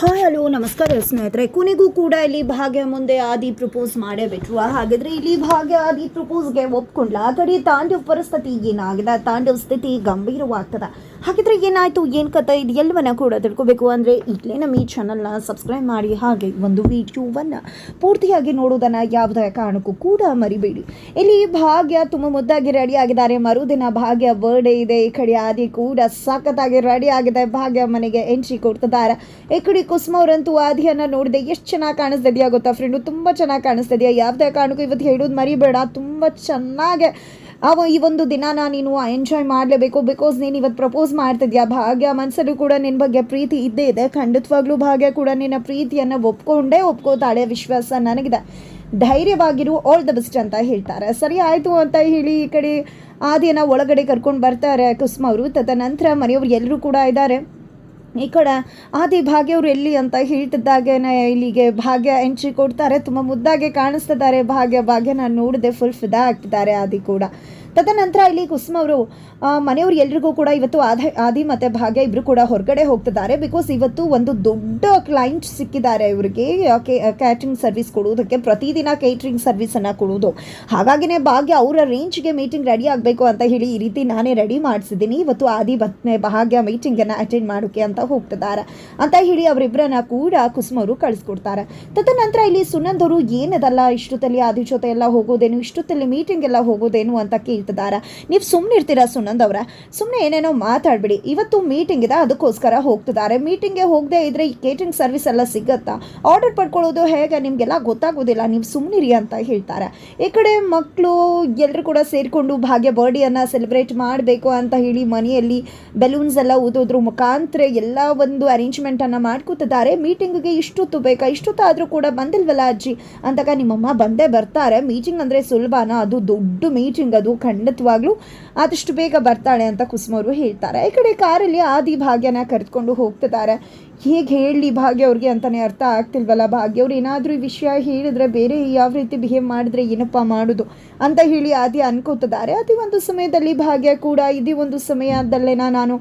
Hi, hello, ನಮಸ್ಕಾರ ಸ್ನೇಹಿತರೆ. ಕೊನೆಗೂ ಕೂಡ ಇಲ್ಲಿ ಭಾಗ್ಯ ಮುಂದೆ ಆದಿ ಪ್ರಪೋಸ್ ಮಾಡೇ ಬಿಟ್ರು. ಹಾಗಿದ್ರೆ ಇಲ್ಲಿ ಭಾಗ್ಯ ಆದಿ ಪ್ರಪೋಸ್ಗೆ ಒಪ್ಕೊಂಡ್ಲ. ಆ ಕಡೆ ತಾಂಡವ್ ಪರಿಸ್ಥಿತಿ ಏನಾಗಿದೆ? ತಾಂಡವ್ ಸ್ಥಿತಿ ಗಂಭೀರವಾಗ್ತದೆ. ಹಾಗಿದ್ರೆ ಏನಾಯ್ತು? ಏನು ಕತೆ ಇದು? ಎಲ್ಲವನ್ನ ಕೂಡ ತಿಳ್ಕೊಬೇಕು. ಅಂದರೆ ಈಗಲೇ ನಮ್ಮ ಈ ಚಾನಲ್ನ ಸಬ್ಸ್ಕ್ರೈಬ್ ಮಾಡಿ, ಹಾಗೆ ಒಂದು ವಿಡಿಯೋವನ್ನು ಪೂರ್ತಿಯಾಗಿ ನೋಡೋದನ್ನು ಯಾವುದೇ ಕಾರಣಕ್ಕೂ ಕೂಡ ಮರಿಬೇಡಿ. ಇಲ್ಲಿ ಭಾಗ್ಯ ತುಂಬ ಮುದ್ದಾಗಿ ರೆಡಿ ಆಗಿದ್ದಾರೆ. ಮರುದಿನ ಭಾಗ್ಯ ಬರ್ಡೇ ಇದೆ. ಈ ಕಡೆ ಆದಿ ಕೂಡ ಸಖತ್ತಾಗಿ ರೆಡಿ ಆಗಿದೆ. ಭಾಗ್ಯ ಮನೆಗೆ ಎಂಟ್ರಿ ಕೊಡ್ತಿದ್ದಾರೆ. ಈ ಕಡೆ ಕುಸುಮ ಅವರಂತೂ ಆದಿಯನ್ನ ನೋಡಿದೆ. ಎಷ್ಟು ಚೆನ್ನಾಗಿ ಕಾಣಿಸ್ತಿದೆಯಾ ಗೊತ್ತಾ ಫ್ರೆಂಡು ತುಂಬ ಚೆನ್ನಾಗಿ ಕಾಣಿಸ್ತಿದೆಯಾ? ಯಾವುದೇ ಕಾರಣಕ್ಕೂ ಇವತ್ತು ಹೇಳೋದು ಮರಿಬೇಡ. ತುಂಬ ಚೆನ್ನಾಗಿ ಅವ ಈ ಒಂದು ದಿನಾನ ನೀನು ಎಂಜಾಯ್ ಮಾಡಲೇಬೇಕು ಬಿಕಾಸ್ ನೀನು ಇವತ್ತು ಪ್ರಪೋಸ್ ಮಾಡ್ತಿದ್ಯಾ? ಭಾಗ್ಯ ಮನಸ್ಸಲ್ಲೂ ಕೂಡ ನಿನ್ನ ಬಗ್ಗೆ ಪ್ರೀತಿ ಇದ್ದೇ ಇದೆ. ಖಂಡಿತವಾಗ್ಲೂ ಭಾಗ್ಯ ಕೂಡ ನಿನ್ನ ಪ್ರೀತಿಯನ್ನು ಒಪ್ಕೊಂಡೇ ಒಪ್ಕೋತಾಳೆ ವಿಶ್ವಾಸ ನನಗಿದೆ. ಧೈರ್ಯವಾಗಿರು ಆಲ್ ದ ಬೆಸ್ಟ್ ಅಂತ ಹೇಳ್ತಾರೆ. ಸರಿ, ಆಯಿತು ಅಂತ ಹೇಳಿ ಈ ಕಡೆ ಆದಿಯನ್ನು ಒಳಗಡೆ ಕರ್ಕೊಂಡು ಬರ್ತಾರೆ ಕುಸುಮ ಅವರು. ತದನಂತರ ಮನೆಯವರು ಎಲ್ಲರೂ ಕೂಡ ಇದ್ದಾರೆ. ಈ ಕಡೆ ಆದಿ ಭಾಗ್ಯ ಅವ್ರು ಎಲ್ಲಿ ಅಂತ ಹೇಳ್ತಿದ್ದಾಗೇನೆ ಇಲ್ಲಿಗೆ ಭಾಗ್ಯ ಎಂಟ್ರಿ ಕೊಡ್ತಾರೆ. ತುಂಬ ಮುದ್ದಾಗೆ ಕಾಣಿಸ್ತಿದ್ದಾರೆ. ಭಾಗ್ಯ, ಭಾಗ್ಯನ ನೋಡಿದೆ ಫುಲ್ ಫಿದಾ ಆಗ್ತಿದ್ದಾರೆ ಆದಿ ಕೂಡ. ತದನಂತರ ಇಲ್ಲಿ ಕುಸುಮ ಅವರು ಮನೆಯವ್ರು ಎಲ್ರಿಗೂ ಕೂಡ ಇವತ್ತು ಆದ, ಆದಿ ಮತ್ತು ಭಾಗ್ಯ ಇಬ್ಬರು ಕೂಡ ಹೊರಗಡೆ ಹೋಗ್ತಿದ್ದಾರೆ. ಬಿಕಾಸ್ ಇವತ್ತು ಒಂದು ದೊಡ್ಡ ಕ್ಲೈಂಟ್ ಸಿಕ್ಕಿದ್ದಾರೆ ಇವರಿಗೆ. ಕ್ಯಾಟ್ರಿಂಗ್ ಸರ್ವಿಸ್ ಕೊಡುವುದಕ್ಕೆ ಪ್ರತಿದಿನ ಕೇಟ್ರಿಂಗ್ ಸರ್ವಿಸನ್ನು ಕೊಡುವುದು. ಹಾಗಾಗಿನೇ ಭಾಗ್ಯ ಅವರ ರೇಂಜ್ಗೆ ಮೀಟಿಂಗ್ ರೆಡಿ ಆಗಬೇಕು ಅಂತ ಹೇಳಿ ಈ ರೀತಿ ನಾನೇ ರೆಡಿ ಮಾಡಿಸಿದ್ದೀನಿ. ಇವತ್ತು ಆದಿ ಬತ್ನೆ ಭಾಗ್ಯ ಮೀಟಿಂಗನ್ನು ಅಟೆಂಡ್ ಮಾಡೋಕ್ಕೆ ಅಂತ ಹೋಗ್ತಿದ್ದಾರೆ ಅಂತ ಹೇಳಿ ಅವರಿಬ್ಬರನ್ನ ಕೂಡ ಕುಸುಮ ಅವರು ಕಳಿಸ್ಕೊಡ್ತಾರೆ. ತದನಂತರ ಇಲ್ಲಿ ಸುನಂದ್ ಅವರು, ಏನದಲ್ಲ, ಇಷ್ಟೊತ್ತಲ್ಲಿ ಆದಿ ಜೊತೆ ಎಲ್ಲ ಹೋಗೋದೇನು? ಇಷ್ಟೊತ್ತಲ್ಲಿ ಮೀಟಿಂಗ್ ಎಲ್ಲ ಹೋಗೋದೇನು? ಅಂತ ಕೇಳ್ತಿದ್ದಾರೆ ನೀವು ಸುಮ್ಮನೆ ಇರ್ತೀರಾ ಸುನಂದ್ ಅವರ? ಸುಮ್ಮನೆ ಏನೇನೋ ಮಾತಾಡ್ಬಿಡಿ. ಇವತ್ತು ಮೀಟಿಂಗ್ ಇದೆ ಅದಕ್ಕೋಸ್ಕರ ಹೋಗ್ತಿದ್ದಾರೆ ಮೀಟಿಂಗ್ಗೆ ಹೋಗದೆ ಇದ್ರೆ ಈ ಕೇಟ್ರಿಂಗ್ ಸರ್ವಿಸ್ ಎಲ್ಲ ಸಿಗತ್ತಾ? ಆರ್ಡರ್ ಪಡ್ಕೊಳ್ಳೋದು ಹೇಗೆ? ನಿಮಗೆಲ್ಲ ಗೊತ್ತಾಗೋದಿಲ್ಲ. ನೀವು ಸುಮ್ಮನಿರಿ ಅಂತ ಹೇಳ್ತಾರೆ. ಈ ಕಡೆ ಮಕ್ಕಳು ಎಲ್ಲರೂ ಕೂಡ ಸೇರಿಕೊಂಡು ಭಾಗ್ಯ ಬರ್ಡೇಯನ್ನು ಸೆಲೆಬ್ರೇಟ್ ಮಾಡಬೇಕು ಅಂತ ಹೇಳಿ ಮನೆಯಲ್ಲಿ ಬೆಲೂನ್ಸ್ ಎಲ್ಲ ಊದೋದ್ರ. ಮುಖಾಂತರ ಎಲ್ಲ ಒಂದು ಅರೇಂಜ್ಮೆಂಟನ್ನು ಮಾಡ್ಕೋತಿದ್ದಾರೆ. ಮೀಟಿಂಗ್ಗೆ ಇಷ್ಟೊತ್ತು ಬೇಕಾ? ಇಷ್ಟೊತ್ತಾದರೂ ಕೂಡ ಬಂದಿಲ್ವಲ್ಲ ಅಜ್ಜಿ? ಅಂತಕ ನಿಮ್ಮಮ್ಮ ಬಂದೇ ಬರ್ತಾರೆ. ಮೀಟಿಂಗ್ ಅಂದರೆ ಸುಲಭನ? ಅದು ದೊಡ್ಡ ಮೀಟಿಂಗ್ ಅದು. ಖಂಡಿತವಾಗ್ಲೂ ಆದಷ್ಟು ಬೇಗ ಬರ್ತಾಳೆ ಅಂತ ಕುಸುಮ ಅವರು ಹೇಳ್ತಾರೆ. ಈ ಕಡೆ ಕಾರಲ್ಲಿ ಆದಿ ಭಾಗ್ಯನ ಕರೆದುಕೊಂಡು ಹೋಗ್ತಿದ್ದಾರೆ. ಹೇಗೆ ಹೇಳಿ ಭಾಗ್ಯ ಅವ್ರಿಗೆ ಅಂತಲೇ ಅರ್ಥ ಆಗ್ತಿಲ್ವಲ್ಲ? ಭಾಗ್ಯ ಅವ್ರು ಏನಾದರೂ ಈ ವಿಷಯ ಹೇಳಿದರೆ ಬೇರೆ ಯಾವ ರೀತಿ ಬಿಹೇವ್ ಮಾಡಿದ್ರೆ ಏನಪ್ಪ ಮಾಡೋದು ಅಂತ ಹೇಳಿ ಆದಿ ಅನ್ಕೋತಿದ್ದಾರೆ. ಅದೇ ಒಂದು ಸಮಯದಲ್ಲಿ ಭಾಗ್ಯ ಕೂಡ ಇದೇ ಒಂದು ಸಮಯದಲ್ಲೇನ ನಾನು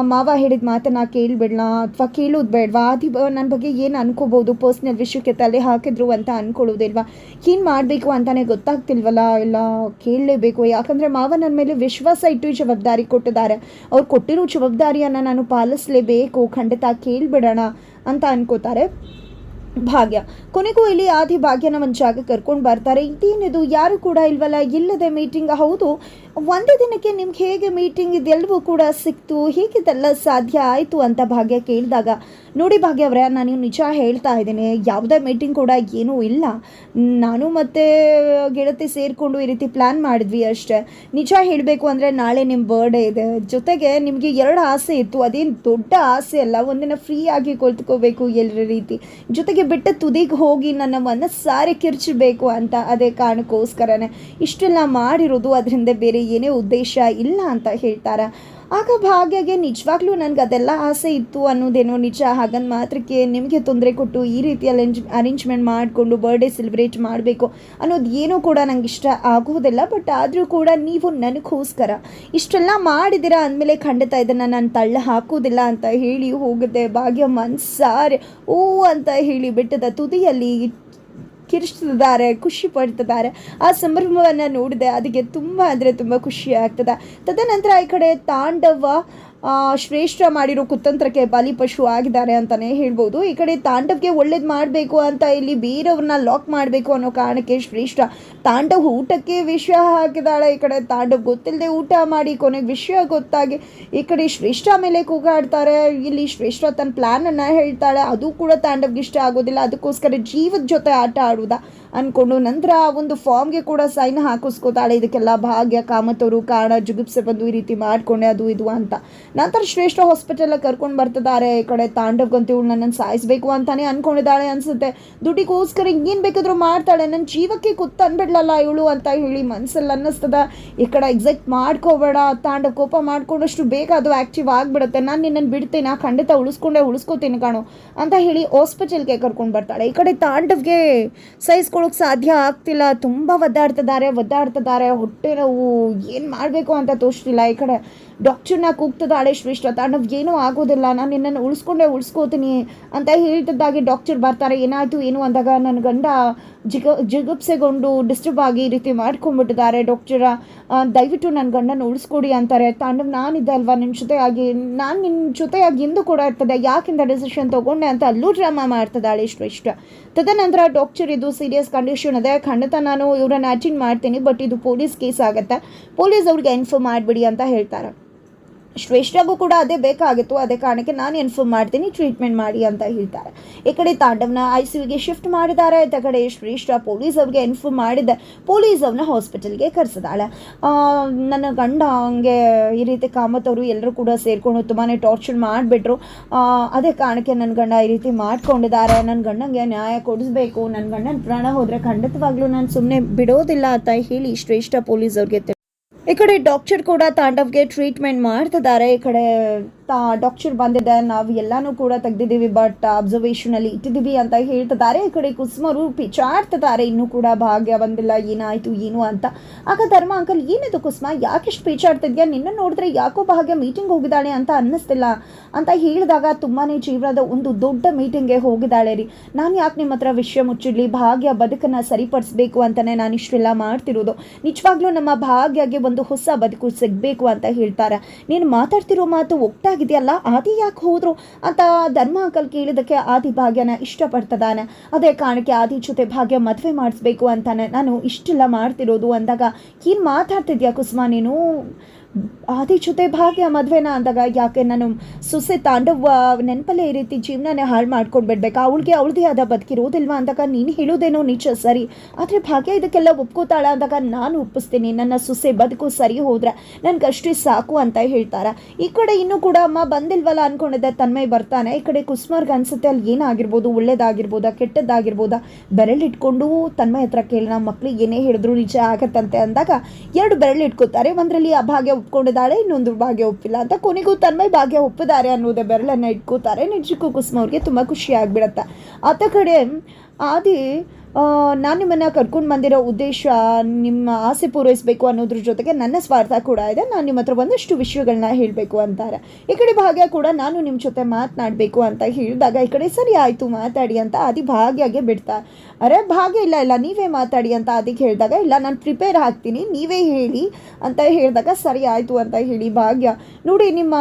ಮಾವ ಹೇಳಿದ ಮಾತನ್ನ ಕೇಳಬೇಡ ಅಥವಾ ಕೇಳೋದು ಬೇಡವಾ? ಅದು ನನ್ನ ಬಗ್ಗೆ ಏನು ಅನ್ಕೋಬೋದು? ಪರ್ಸ್ನಲ್ ವಿಷಯಕ್ಕೆ ತಲೆ ಹಾಕಿದ್ರು ಅಂತ ಅನ್ಕೊಳ್ಳೋದಿಲ್ವಾ? ಏನು ಮಾಡಬೇಕು ಅಂತಲೇ ಗೊತ್ತಾಗ್ತಿಲ್ವಲ್ಲ? ಎಲ್ಲ ಕೇಳಲೇಬೇಕು. ಯಾಕಂದರೆ ಮಾವ ನನ್ನ ಮೇಲೆ ವಿಶ್ವಾಸ ಇಟ್ಟು ಜವಾಬ್ದಾರಿ ಕೊಟ್ಟಿದ್ದಾರೆ. ಅವ್ರು ಕೊಟ್ಟಿರೋ ಜವಾಬ್ದಾರಿಯನ್ನು ನಾನು ಪಾಲಿಸಲೇಬೇಕು. ಖಂಡಿತ ಕೇಳಿಬಿಡೋಣ ಅಂತ ಅನ್ಕೋತಾರೆ. ಭಾಗ್ಯ. ಕೊನೆಗೂ ಇಲ್ಲಿ ಆದಿ ಭಾಗ್ಯನ ಒಂದು ಜಾಗ ಕರ್ಕೊಂಡು ಬರ್ತಾರೆ. ಇದೇನಿದು? ಯಾರು ಕೂಡ ಇಲ್ವಲ್ಲ? ಇಲ್ಲದೆ ಮೀಟಿಂಗ್ ಹೌದು. ಒಂದೇ ದಿನಕ್ಕೆ ನಿಮ್ಗೆ ಹೇಗೆ ಮೀಟಿಂಗ್ ಇದೆಲ್ಲವೂ ಕೂಡ ಸಿಕ್ತು. ಹೇಗಿದೆಲ್ಲ ಸಾಧ್ಯ ಆಯಿತು ಅಂತ ಭಾಗ್ಯ ಕೇಳಿದಾಗ. ನೋಡಿ ಭಾಗ್ಯ ಅವರೇ, ನಾನು ನಿಜ ಹೇಳ್ತಾ ಇದ್ದೀನಿ, ಯಾವುದೇ ಮೀಟಿಂಗ್ ಕೂಡ ಏನೂ ಇಲ್ಲ. ನಾನು ಮತ್ತು ಗೆಳತಿ ಸೇರಿಕೊಂಡು ಈ ರೀತಿ ಪ್ಲ್ಯಾನ್ ಮಾಡಿದ್ವಿ ಅಷ್ಟೇ. ನಿಜ ಹೇಳಬೇಕು ಅಂದರೆ ನಾಳೆ ನಿಮ್ಮ ಬರ್ಡೇ ಇದೆ. ಜೊತೆಗೆ ನಿಮಗೆ ಎರಡು ಆಸೆ ಇತ್ತು, ಅದೇನು ದೊಡ್ಡ ಆಸೆ ಅಲ್ಲ, ಒಂದಿನ ಫ್ರೀಯಾಗಿ ಕುಳಿತುಕೋಬೇಕು ಎಲ್ಲರ ರೀತಿ. ಜೊತೆಗೆ ಬಿಟ್ಟ ತುದಿಗೆ ಹೋಗಿ ನನ್ನ ಮನಸ್ಸಾರೆ ಕಿರ್ಚಬೇಕು ಅಂತ ಅದೇ ಕಾರಣಕ್ಕೋಸ್ಕರನೇ. ಇಷ್ಟೆಲ್ಲ ಮಾಡಿರೋದು ಅದರಿಂದ ಬೇರೆ ಏನೇ ಉದ್ದೇಶ ಇಲ್ಲ ಅಂತ ಹೇಳ್ತಾರೆ? ಆಗ ಭಾಗ್ಯಗೆ ನಿಜವಾಗ್ಲೂ ನನಗೆ ಅದೆಲ್ಲ ಆಸೆ ಇತ್ತು ಅನ್ನೋದೇನೋ ನಿಜ. ಹಾಗಂದು ಮಾತ್ರಕ್ಕೆ ನಿಮಗೆ ತೊಂದರೆ ಕೊಟ್ಟು ಈ ರೀತಿಯಲ್ಲಿ ಅಲೆಂಜ್ ಅರೇಂಜ್ಮೆಂಟ್ ಮಾಡಿಕೊಂಡು ಬರ್ಡೇ ಸೆಲೆಬ್ರೇಟ್ ಮಾಡಬೇಕು ಅನ್ನೋದು ಏನೂ ಕೂಡ ನಂಗೆ ಇಷ್ಟ ಆಗೋದಿಲ್ಲ. ಬಟ್ ಆದರೂ ಕೂಡ ನೀವು ನನಗೋಸ್ಕರ ಇಷ್ಟೆಲ್ಲ ಮಾಡಿದ್ದೀರಾ ಅಂದಮೇಲೆ ಖಂಡಿತ ಇದನ್ನು ನಾನು ತಳ್ಳ ಹಾಕೋದಿಲ್ಲ ಅಂತ ಹೇಳಿ ಹೋಗುತ್ತೆ. ಭಾಗ್ಯ ಮನ್ಸಾರೆ ಓ ಅಂತ ಹೇಳಿ ಬೆಟ್ಟದ ತುದಿಯಲ್ಲಿ ಕಿರಿಸ್ತಿದ್ದಾರೆ ಖುಷಿ ಪಡ್ತಿದ್ದಾರೆ. ಆ ಸಂಭ್ರಮವನ್ನು ನೋಡಿದೆ ಅದಕ್ಕೆ ತುಂಬ ಅಂದರೆ ತುಂಬ ಖುಷಿ ಆಗ್ತದೆ. ತದನಂತರ ಈ ಕಡೆ ತಾಂಡವ ಶ್ರೇಷ್ಠ ಮಾಡಿರೋ ಕುತಂತ್ರಕ್ಕೆ ಬಲಿಪಶು ಆಗಿದ್ದಾರೆ ಅಂತಲೇ ಹೇಳ್ಬೋದು. ಈ ಕಡೆ ತಾಂಡವ್ಗೆ ಒಳ್ಳೇದು ಮಾಡಬೇಕು ಅಂತ ಇಲ್ಲಿ ಬೇರೆಯವ್ರನ್ನ ಲಾಕ್ ಮಾಡಬೇಕು ಅನ್ನೋ ಕಾರಣಕ್ಕೆ ಶ್ರೇಷ್ಠ ತಾಂಡವ್ ಊಟಕ್ಕೆ ವಿಷಯ ಹಾಕಿದಾಳೆ. ಈ ಕಡೆ ತಾಂಡವ್ ಗೊತ್ತಿಲ್ಲದೆ ಊಟ ಮಾಡಿ ಕೊನೆಗೆ ವಿಷಯ ಗೊತ್ತಾಗಿ ಈ ಕಡೆ ಶ್ರೇಷ್ಠ ಮೇಲೆ ಕೂಗಾಡ್ತಾರೆ. ಇಲ್ಲಿ ಶ್ರೇಷ್ಠ ತನ್ನ ಪ್ಲ್ಯಾನನ್ನು ಹೇಳ್ತಾಳೆ. ಅದು ಕೂಡ ತಾಂಡವ್ಗೆ ಇಷ್ಟ ಆಗೋದಿಲ್ಲ. ಅದಕ್ಕೋಸ್ಕರ ಜೀವದ ಜೊತೆ ಆಟ ಆಡುವುದಾ? ಅಂದ್ಕೊಂಡು ನಂತರ ಆ ಒಂದು ಫಾರ್ಮ್ಗೆ ಕೂಡ ಸೈನ್ ಹಾಕಿಸ್ಕೋತಾಳೆ. ಇದಕ್ಕೆಲ್ಲ ಭಾಗ್ಯ ಕಾಮತವರು ಕಾರಣ, ಜುಗುಪ್ಸೆ ಬಂದು ಈ ರೀತಿ ಮಾಡಿಕೊಂಡೆ, ಅದು ಇದು ಅಂತ. ನಂತರ ಶ್ರೇಷ್ಠ ಹಾಸ್ಪಿಟಲ್ ಕರ್ಕೊಂಡು ಬರ್ತಿದ್ದಾರೆ. ಈ ಕಡೆ ತಾಂಡವ್ಗಂತ ಇವಳು ನನ್ನನ್ನು ಸಾಯಿಸ್ಬೇಕು ಅಂತಾನೆ ಅಂದ್ಕೊಂಡಿದ್ದಾಳೆ ಅನ್ಸುತ್ತೆ. ದುಡ್ಡಿಗೋಸ್ಕರ ಏನು ಬೇಕಾದರೂ ಮಾಡ್ತಾಳೆ. ನನ್ನ ಜೀವಕ್ಕೆ ಕುತ್ತು ಅನ್ಬಿಡ್ಲಲ್ಲ ಇವಳು ಅಂತ ಹೇಳಿ ಮನಸ್ಸಲ್ಲಿ ಅನ್ನಿಸ್ತದ. ಈ ಕಡೆ ಎಕ್ಸೆಕ್ಟ್ ಮಾಡ್ಕೋಬೇಡ, ತಾಂಡವ್ ಕೋಪ ಮಾಡ್ಕೊಂಡಷ್ಟು ಬೇಗ ಅದು ಆ್ಯಕ್ಟಿವ್ ಆಗಿಬಿಡುತ್ತೆ. ನಾನು ನಿನ್ನನ್ನು ಬಿಡ್ತೀನಿ ಖಂಡಿತ ಉಳಿಸ್ಕೊಂಡೆ, ಉಳಿಸ್ಕೋತೀನಿ ಕಾಣು ಅಂತ ಹೇಳಿ ಹಾಸ್ಪಿಟಲ್ಗೆ ಕರ್ಕೊಂಡು ಬರ್ತಾಳೆ. ಈ ಕಡೆ ತಾಂಡವ್ಗೆ ಸಹಿಸ್ಕೊಳ್ಳೋಕೆ ಸಾಧ್ಯ ಆಗ್ತಿಲ್ಲ. ತುಂಬ ಒದ್ದಾಡ್ತಿದ್ದಾರೆ ಒದ್ದಾಡ್ತಿದ್ದಾರೆ. ಹೊಟ್ಟೆ ನೋವು ಏನು ಮಾಡಬೇಕು ಅಂತ ತೋರಿಸ್ತಿಲ್ಲ ಈ ಕಡೆ ಡಾಕ್ಟರ್ನ ಕೂಗ್ತದಾಳೆ ಶ್ರೇಷ್ಠ ತಾಂಡವ್ ಏನೂ ಆಗೋದಿಲ್ಲ. ನಾನು ನಿನ್ನನ್ನು ಉಳಿಸ್ಕೊಂಡೆ ಉಳಿಸ್ಕೋತೀನಿ ಅಂತ ಹೇಳ್ತಿದ್ದಾಗೆ ಡಾಕ್ಟರ್ ಬರ್ತಾರೆ. ಏನಾಯಿತು, ಏನು ಅಂದಾಗ ನನ್ನ ಗಂಡ ಜಿಗ, ಜಿಗುಪ್ಸೆಗೊಂಡು ಡಿಸ್ಟರ್ಬ್ ಆಗಿ ಈ ರೀತಿ ಮಾಡ್ಕೊಂಡ್ಬಿಟ್ಟಿದ್ದಾರೆ. ಡಾಕ್ಟರ ದಯವಿಟ್ಟು ನನ್ನ ಗಂಡನ ಉಳಿಸ್ಕೊಡಿ ಅಂತಾರೆ. ತಾಂಡವ್ ನಾನಿದ್ದೆ ಅಲ್ವಾ? ನಿಮ್ಮ ಜೊತೆಯಾಗಿ, ನಾನು ನಿನ್ನ ಜೊತೆಯಾಗಿ ಇಂದು ಕೂಡ ಇರ್ತದೆ. ಯಾಕಿಂದ ಡಿಸಿಷನ್ ತೊಗೊಂಡೆ ಅಂತ ಅಲ್ಲೂ ಡ್ರಾಮಾ ಮಾಡ್ತದಾಳೆ ಶ್ರೇಷ್ಠ. ತದನಂತರ ಡಾಕ್ಟರ್, ಇದು ಸೀರಿಯಸ್ ಕಂಡೀಷನ್ ಅದೇ. ಖಂಡಿತ ನಾನು ಇವರನ್ನ ಅಟೆಂಡ್ ಮಾಡ್ತೀನಿ ಬಟ್ ಇದು ಪೊಲೀಸ್ ಕೇಸ್ ಆಗುತ್ತೆ. ಪೊಲೀಸ್ ಅವ್ರಿಗೆ ಇನ್ಫಾರ್ಮ್ ಮಾಡಿಬಿಡಿ ಅಂತ ಹೇಳ್ತಾರೆ. ಶ್ರೇಷ್ಠಗೂ ಕೂಡ ಅದೇ ಬೇಕಾಗಿತ್ತು, ಅದೇ ಕಾರಣಕ್ಕೆ ನಾನು ಇನ್ಫಾರ್ಮ್ ಮಾಡ್ತೀನಿ ಟ್ರೀಟ್ಮೆಂಟ್ ಮಾಡಿ ಅಂತ ಹೇಳ್ತಾರೆ. ಈ ಕಡೆ ತಾಂಡವನ ಐ ಸಿ ಯುಗೆ ಶಿಫ್ಟ್ ಮಾಡಿದ್ದಾರೆ ಈ ಕಡೆ ಶ್ರೇಷ್ಠ ಪೊಲೀಸ್ ಅವ್ರಿಗೆ ಇನ್ಫಾರ್ಮ್ ಮಾಡಿದ್ದೆ, ಪೊಲೀಸ್ ಅವ್ರನ್ನ ಹಾಸ್ಪಿಟಲ್ಗೆ ಕರೆಸಿದಾಳೆ ನನ್ನ ಗಂಡ ಹಂಗೆ ಈ ರೀತಿ ಕಾಮತ್ ಅವರು ಎಲ್ಲರೂ ಕೂಡ ಸೇರಿಕೊಂಡು ತುಂಬಾ ಟಾರ್ಚರ್ ಮಾಡಿಬಿಟ್ರು. ಅದೇ ಕಾರಣಕ್ಕೆ ನನ್ನ ಗಂಡ ಈ ರೀತಿ ಮಾಡ್ಕೊಂಡಿದ್ದಾರೆ. ನನ್ನ ಗಂಡಂಗೆ ನ್ಯಾಯ ಕೊಡಿಸ್ಬೇಕು. ನನ್ನ ಗಂಡನ ಪ್ರಾಣ ಹೋದರೆ ಖಂಡಿತವಾಗ್ಲೂ ನಾನು ಸುಮ್ಮನೆ ಬಿಡೋದಿಲ್ಲ ಅಂತ ಹೇಳಿ ಶ್ರೇಷ್ಠ ಪೊಲೀಸ್ ಅವ್ರಿಗೆ ಈ ಕಡೆ ಡಾಕ್ಟರ್ ಕೂಡ ತಾಂಡವ್ಗೆ ಟ್ರೀಟ್ಮೆಂಟ್ ಮಾಡ್ತಿದ್ದಾರೆ ಈ ಕಡೆ ತಾ ಡಾಕ್ಟರ್ ಬಂದಿದೆ. ನಾವು ಎಲ್ಲಾನು ಕೂಡ ತೆಗೆದಿದ್ದೀವಿ ಬಟ್ ಅಬ್ಸರ್ವೇಷನಲ್ಲಿ ಇಟ್ಟಿದ್ದೀವಿ ಅಂತ ಹೇಳ್ತಿದ್ದಾರೆ. ಈ ಕಡೆ ಕುಸುಮರು ಪಿಚಾಡ್ತಿದ್ದಾರೆ ಇನ್ನೂ ಕೂಡ ಭಾಗ್ಯ ಬಂದಿಲ್ಲ, ಏನಾಯಿತು, ಏನು ಅಂತ. ಆಗ ಧರ್ಮ ಅಂಕಲ್ ಏನಿದು ಕುಸುಮ? ಯಾಕೆಷ್ಟು ಪಿಚಾಡ್ತಿದ್ಯಾ? ನಿನ್ನ ನೋಡಿದ್ರೆ ಯಾಕೋ ಭಾಗ್ಯ ಮೀಟಿಂಗ್ ಹೋಗಿದ್ದಾಳೆ ಅಂತ ಅನ್ನಿಸ್ತಿಲ್ಲ ಅಂತ ಹೇಳಿದಾಗ ತುಂಬಾ ಜೀವನದ ಒಂದು ದೊಡ್ಡ ಮೀಟಿಂಗ್ಗೆ ಹೋಗಿದ್ದಾಳೆ ರೀ. ನಾನು ಯಾಕೆ ನಿಮ್ಮ ಹತ್ರ ವಿಷಯ ಮುಚ್ಚಿಡ್ಲಿ? ಭಾಗ್ಯ ಬದುಕನ್ನು ಸರಿಪಡಿಸ್ಬೇಕು ಅಂತಲೇ ನಾನು ಇಷ್ಟೆಲ್ಲ ಮಾಡ್ತಿರೋದು. ನಿಜವಾಗ್ಲೂ ನಮ್ಮ ಭಾಗ್ಯಗೆ ಒಂದು ಹೊಸ ಬದುಕು ಸಿಗಬೇಕು ಅಂತ ಹೇಳ್ತಾರೆ. ನೀನು ಮಾತಾಡ್ತಿರೋ ಮಾತು ಒಟ್ಟಾಗಿದೆಯಲ್ಲ ಆದಿ ಯಾಕೆ ಹೋದ್ರು? ಅಂತ ಧರ್ಮ ಅಂಕಲ್ ಕೇಳಿದಕ್ಕೆ ಆದಿ ಭಾಗ್ಯನ ಇಷ್ಟಪಡ್ತದಾನೆ. ಅದೇ ಕಾರಣಕ್ಕೆ ಆದಿ ಜೊತೆ ಭಾಗ್ಯ ಮದುವೆ ಮಾಡಿಸ್ಬೇಕು ಅಂತಾನೆ. ನಾನು ಇಷ್ಟೆಲ್ಲ ಮಾಡ್ತಿರೋದು ಅಂದಾಗ ಏನು ಮಾತಾಡ್ತಿದ್ಯಾ ಕುಸುಮ ನೀನು? ಆದಿ ಜೊತೆ ಭಾಗ್ಯ ಮದುವೆನ ಅಂದಾಗ ಯಾಕೆ ನಾನು ಸೊಸೆ ತಾಂಡವ ನೆನಪಲ್ಲೇ ಈ ರೀತಿ ಜೀವನನೇ ಹಾಳು ಮಾಡ್ಕೊಂಡು ಬಿಡ್ಬೇಕು? ಅವಳಿಗೆ ಅವಳದೇ ಆದ ಬದುಕಿರೋದಿಲ್ವಾ ಅಂದಾಗ ನೀನು ಹೇಳೋದೇನೋ ನಿಜ, ಸರಿ. ಆದರೆ ಭಾಗ್ಯ ಇದಕ್ಕೆಲ್ಲ ಒಪ್ಕೋತಾಳ ಅಂದಾಗ ನಾನು ಒಪ್ಪಿಸ್ತೀನಿ. ನನ್ನ ಸೊಸೆ ಬದುಕು ಸರಿ ಹೋದ್ರೆ ನನಗಷ್ಟೇ ಸಾಕು ಅಂತ ಹೇಳ್ತಾರೆ. ಈ ಕಡೆ ಇನ್ನೂ ಕೂಡ ಅಮ್ಮ ಬಂದಿಲ್ವಲ್ಲ ಅಂದ್ಕೊಂಡಿದ್ದೆ ತನ್ಮೈ ಬರ್ತಾನೆ. ಈ ಕಡೆ ಕುಸ್ಮರ್ಗೆ ಅನ್ಸುತ್ತೆ ಅಲ್ಲಿ ಏನಾಗಿರ್ಬೋದು, ಒಳ್ಳೇದಾಗಿರ್ಬೋದಾ, ಕೆಟ್ಟದ್ದಾಗಿರ್ಬೋದಾ? ಬೆರಳಿಟ್ಕೊಂಡು ತನ್ಮೈ ಹತ್ರ ಕೇಳಿ, ನಮ್ಮ ಏನೇ ಹೇಳಿದ್ರು ನಿಜ ಆಗತ್ತಂತೆ ಅಂದಾಗ ಎರಡು ಬೆರಳಿಟ್ಕೋತಾರೆ. ಒಂದರಲ್ಲಿ ಆ ಭಾಗ್ಯ ಒಪ್ಕೊಂಡಿದ್ದಾಳೆ ಇನ್ನೊಂದು ಭಾಗ್ಯ ಒಪ್ಪಿಲ್ಲ ಅಂತ. ಕೊನೆಗೂ ತನ್ಮಯ್ ಭಾಗ್ಯ ಒಪ್ಪಿದ್ದಾರೆ ಅನ್ನೋದೇ ಬೆರಳನ್ನು ಇಟ್ಕೋತಾರೆ. ನಿಜಕ್ಕೂ ಕುಸುಮ ಅವ್ರಿಗೆ ತುಂಬ ಖುಷಿ ಆಗ್ಬಿಡತ್ತೆ. ಆತ ಕಡೆ, ಆದಿ ನಾನು ನಿಮ್ಮನ್ನು ಕರ್ಕೊಂಡು ಬಂದಿರೋ ಉದ್ದೇಶ, ನಿಮ್ಮ ಆಸೆ ಪೂರೈಸಬೇಕು ಅನ್ನೋದ್ರ ಜೊತೆಗೆ ನನ್ನ ಸ್ವಾರ್ಥ ಕೂಡ ಇದೆ. ನಾನು ನಿಮ್ಮ ಹತ್ರ ಒಂದಷ್ಟು ವಿಷಯಗಳನ್ನ ಹೇಳಬೇಕು ಅಂತಾರೆ. ಈ ಕಡೆ ಭಾಗ್ಯ ಕೂಡ, ನಾನು ನಿಮ್ಮ ಜೊತೆ ಮಾತನಾಡಬೇಕು ಅಂತ ಹೇಳಿದಾಗ, ಈ ಕಡೆ ಸರಿ ಆಯಿತು, ಮಾತಾಡಿ ಅಂತ ಆದಿ ಭಾಗ್ಯಗೆ ಬಿಡ್ತಾರೆ ಅರೆ, ಭಾಗ್ಯ ಇಲ್ಲ ಇಲ್ಲ, ನೀವೇ ಮಾತಾಡಿ ಅಂತ ಅದಕ್ಕೆ ಹೇಳಿದಾಗ, ಇಲ್ಲ, ನಾನು ಪ್ರಿಪೇರ್ ಆಗ್ತೀನಿ, ನೀವೇ ಹೇಳಿ ಅಂತ ಹೇಳಿದಾಗ ಸರಿ ಆಯಿತು ಅಂತ ಹೇಳಿ ಭಾಗ್ಯ. ನೋಡಿ, ನಿಮ್ಮ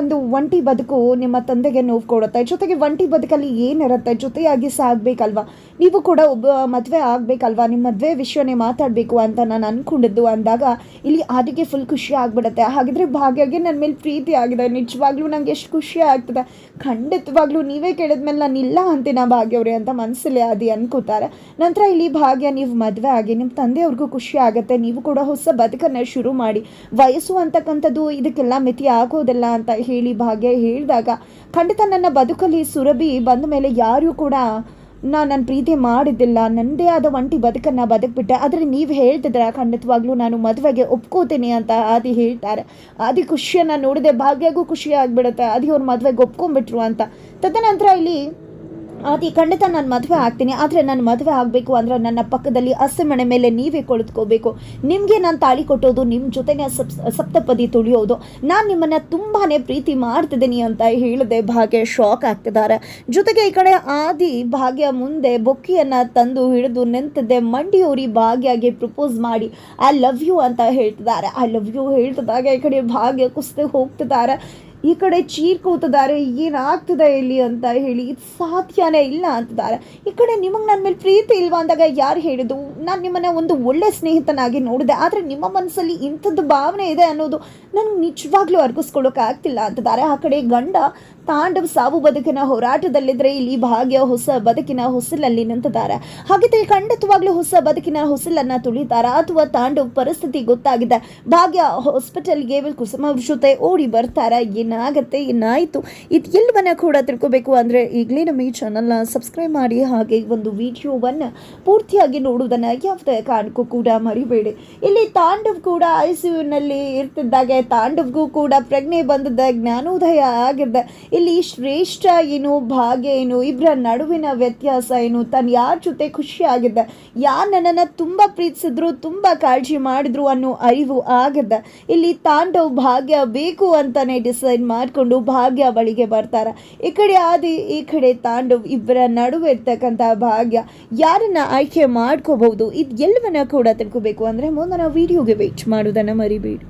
ಒಂದು ಒಂಟಿ ಬದುಕು ನಿಮ್ಮ ತಂದೆಗೆ ನೋವು ಕೊಡುತ್ತೆ. ಜೊತೆಗೆ ಒಂಟಿ ಬದುಕಲ್ಲಿ ಏನಿರುತ್ತೆ? ಜೊತೆಯಾಗಿ ಸಾಗಬೇಕಲ್ವಾ? ನೀವು ಕೂಡ ಒಬ್ಬ ಮದುವೆ ಆಗಬೇಕಲ್ವಾ? ನಿಮ್ಮ ಮದುವೆ ವಿಷಯನೇ ಮಾತಾಡಬೇಕು ಅಂತ ನಾನು ಅಂದ್ಕೊಂಡಿದ್ದು ಅಂದಾಗ ಇಲ್ಲಿ ಅದಕ್ಕೆ ಫುಲ್ ಖುಷಿ ಆಗ್ಬಿಡುತ್ತೆ. ಹಾಗಿದ್ರೆ ಭಾಗ್ಯಗೆ ನನ್ನ ಮೇಲೆ ಪ್ರೀತಿ ಆಗಿದೆ. ನಿಜವಾಗ್ಲೂ ನಂಗೆ ಎಷ್ಟು ಖುಷಿ ಆಗ್ತದೆ. ಖಂಡಿತವಾಗ್ಲೂ ನೀವೇ ಕೇಳಿದ್ಮೇಲೆ ನಾನು ಇಲ್ಲ ಅಂತೀನ ಭಾಗ್ಯವ್ರೆ ಅಂತ ಮನಸ್ಸಲ್ಲಿ ಆದಿ ಅನ್ಕೋತಾರೆ ನಂತರ ಇಲ್ಲಿ ಭಾಗ್ಯ, ನೀವು ಮದುವೆ ಆಗಿ ನಿಮ್ಮ ತಂದೆಯವ್ರಿಗೂ ಖುಷಿ ಆಗುತ್ತೆ, ನೀವು ಕೂಡ ಹೊಸ ಬದುಕನ್ನ ಶುರು ಮಾಡಿ. ವಯಸ್ಸು ಅಂತಕ್ಕಂಥದ್ದು ಇದಕ್ಕೆಲ್ಲ ಮಿತಿ ಆಗೋದಿಲ್ಲ ಅಂತ ಹೇಳಿ ಭಾಗ್ಯ ಹೇಳಿದಾಗ, ಖಂಡಿತ ನನ್ನ ಬದುಕಲ್ಲಿ ಸುರಭಿ ಬಂದ ಮೇಲೆ ಯಾರೂ ಕೂಡ ನಾ ನನ್ನ ಪ್ರೀತಿ ಮಾಡಿದ್ದಿಲ್ಲ. ನನ್ನದೇ ಆದ ಒಂಟಿ ಬದುಕನ್ನು ಬದುಕ್ಬಿಟ್ಟೆ. ಆದರೆ ನೀವು ಹೇಳ್ತಿದ್ರೆ ಖಂಡಿತವಾಗ್ಲೂ ನಾನು ಮದುವೆಗೆ ಒಪ್ಕೋತೀನಿ ಅಂತ ಆದಿ ಹೇಳ್ತಾರೆ. ಆದಿ ಖುಷಿಯನ್ನು ನೋಡಿದೆ ಭಾಗ್ಯಗೂ ಖುಷಿ ಆಗಿಬಿಡುತ್ತೆ. ಆದಿ ಅವ್ರ ಮದುವೆಗೆ ಒಪ್ಕೊಂಡ್ಬಿಟ್ರು ಅಂತ. ತದನಂತರ ಇಲ್ಲಿ ಆದಿ ಖಂಡಿತ ನಾನು ಮದುವೆ ಆಗ್ತೀನಿ, ಆದರೆ ನಾನು ಮದುವೆ ಆಗಬೇಕು ಅಂದರೆ ನನ್ನ ಪಕ್ಕದಲ್ಲಿ ಹಸಿಮಣೆ ಮೇಲೆ ನೀವೇ ಕುಳಿತುಕೋಬೇಕು. ನಿಮಗೆ ನಾನು ತಾಳಿ ಕೊಟ್ಟೋದು ನಿಮ್ಮ ಜೊತೆನೇ ಸಪ್ ಸಪ್ತಪದಿ ತುಳಿಯೋದು. ನಾನು ನಿಮ್ಮನ್ನು ತುಂಬಾ ಪ್ರೀತಿ ಮಾಡ್ತಿದ್ದೀನಿ ಅಂತ ಹೇಳಿದೆ ಭಾಗ್ಯ ಶಾಕ್ ಆಗ್ತಿದ್ದಾರೆ. ಜೊತೆಗೆ ಈ ಕಡೆ ಆದಿ ಭಾಗ್ಯ ಮುಂದೆ ಬೊಕ್ಕಿಯನ್ನು ತಂದು ಹಿಡಿದು ನಿಂತಿದ್ದೆ ಮಂಡಿಯೂರಿ ಭಾಗ್ಯಗೆ ಪ್ರಪೋಸ್ ಮಾಡಿ ಐ ಲವ್ ಯು ಅಂತ ಹೇಳ್ತಿದ್ದಾರೆ. ಐ ಲವ್ ಯು ಹೇಳ್ತಿದ್ದಾಗ ಈ ಕಡೆ ಭಾಗ್ಯ ಕುಸ್ತಿ ಹೋಗ್ತಿದ್ದಾರೆ. ಈ ಕಡೆ ಚೀರ್ ಕೂತಿದ್ದಾರೆ ಏನಾಗ್ತದೆ ಇಲ್ಲಿ ಅಂತ ಹೇಳಿ, ಇದು ಸಾಧ್ಯನೇ ಇಲ್ಲ ಅಂತಿದ್ದಾರೆ ಈ ಕಡೆ ನಿಮಗೆ ನನ್ನ ಮೇಲೆ ಪ್ರೀತಿ ಇಲ್ವಾ ಅಂದಾಗ ಯಾರು ಹೇಳಿದ್ದು? ನಾನು ನಿಮ್ಮನ್ನು ಒಂದು ಒಳ್ಳೆ ಸ್ನೇಹಿತನಾಗಿ ನೋಡಿದೆ, ಆದರೆ ನಿಮ್ಮ ಮನಸ್ಸಲ್ಲಿ ಇಂಥದ್ದು ಭಾವನೆ ಇದೆ ಅನ್ನೋದು ನನಗೆ ನಿಜವಾಗ್ಲೂ ಅರ್ಗಿಸ್ಕೊಳ್ಳೋಕೆ ಆಗ್ತಿಲ್ಲ ಅಂತಿದ್ದಾರೆ ಆ ಕಡೆ ಗಂಡ ತಾಂಡವ್ ಸಾವು ಬದುಕಿನ ಹೋರಾಟದಲ್ಲಿದ್ದರೆ ಇಲ್ಲಿ ಭಾಗ್ಯ ಹೊಸ ಬದುಕಿನ ಹೊಸಲಲ್ಲಿ ನಿಂತಿದ್ದಾರೆ ಹಾಗಿದ್ರೆ ಖಂಡಿತವಾಗ್ಲೂ ಹೊಸ ಬದುಕಿನ ಹೊಸಲನ್ನು ತುಳಿತಾರ ಅಥವಾ ತಾಂಡವ್ ಪರಿಸ್ಥಿತಿ ಗೊತ್ತಾಗಿದೆ. ಭಾಗ್ಯ ಹಾಸ್ಪಿಟಲ್ಗೆ ಕುಸುಮ ಜೊತೆ ಓಡಿ ಬರ್ತಾರ. ಏನಾಗತ್ತೆ, ಏನಾಯಿತು ಇದು ಎಲ್ಲವನ್ನ ಕೂಡ ತಿಳ್ಕೊಬೇಕು ಅಂದರೆ ಈಗಲೇ ನಮ್ಮ ಈ ಚಾನಲ್ನ ಸಬ್ಸ್ಕ್ರೈಬ್ ಮಾಡಿ ಹಾಗೆ ಒಂದು ವಿಡಿಯೋವನ್ನು ಪೂರ್ತಿಯಾಗಿ ನೋಡುವುದನ್ನು ಯಾವುದೇ ಕಾರಣಕ್ಕೂ ಕೂಡ ಮರಿಬೇಡಿ. ಇಲ್ಲಿ ತಾಂಡವ್ ಕೂಡ ಐ ಸಿ ಯುನಲ್ಲಿ ಇರ್ತಿದ್ದಾಗೆ ತಾಂಡವ್ಗೂ ಕೂಡ ಪ್ರಜ್ಞೆ ಬಂದದ, ಜ್ಞಾನೋದಯ ಆಗಿದ್ದ ಇಲ್ಲಿ ಶ್ರೇಷ್ಠ ಏನು, ಭಾಗ್ಯ ಏನು ಇಬ್ಬರ ನಡುವಿನ ವ್ಯತ್ಯಾಸ ಏನು, ತಾನು ಯಾರ ಜೊತೆ ಖುಷಿಯಾಗಿದ್ದೆ ಯಾರು ನನ್ನನ್ನು ತುಂಬ ಪ್ರೀತಿಸಿದ್ರು, ತುಂಬ ಕಾಳಜಿ ಮಾಡಿದ್ರು ಅನ್ನೋ ಅರಿವು ಆಗದ ಇಲ್ಲಿ ತಾಂಡವ್ ಭಾಗ್ಯ ಬೇಕು ಅಂತಾನೆ ಡಿಸೈಡ್ ಮಾಡಿಕೊಂಡು ಭಾಗ್ಯ ಬಳಿಗೆ ಬರ್ತಾರ. ಈ ಕಡೆ ಆದಿ, ಈ ಕಡೆ ತಾಂಡವ್ ಇಬ್ಬರ ನಡುವೆ ಇರ್ತಕ್ಕಂಥ ಭಾಗ್ಯ. ಯಾರನ್ನ ಆಯ್ಕೆ ಮಾಡ್ಕೋಬಹುದು, ಇದು ಎಲ್ಲವನ್ನ ಕೂಡ ತಿಳ್ಕೋಬೇಕು. ಅಂದರೆ ಮುಂದಿನ ವಿಡಿಯೋಗೆ ವೆಯ್ಟ್ ಮಾಡೋದನ್ನು ಮರಿಬೇಡಿ.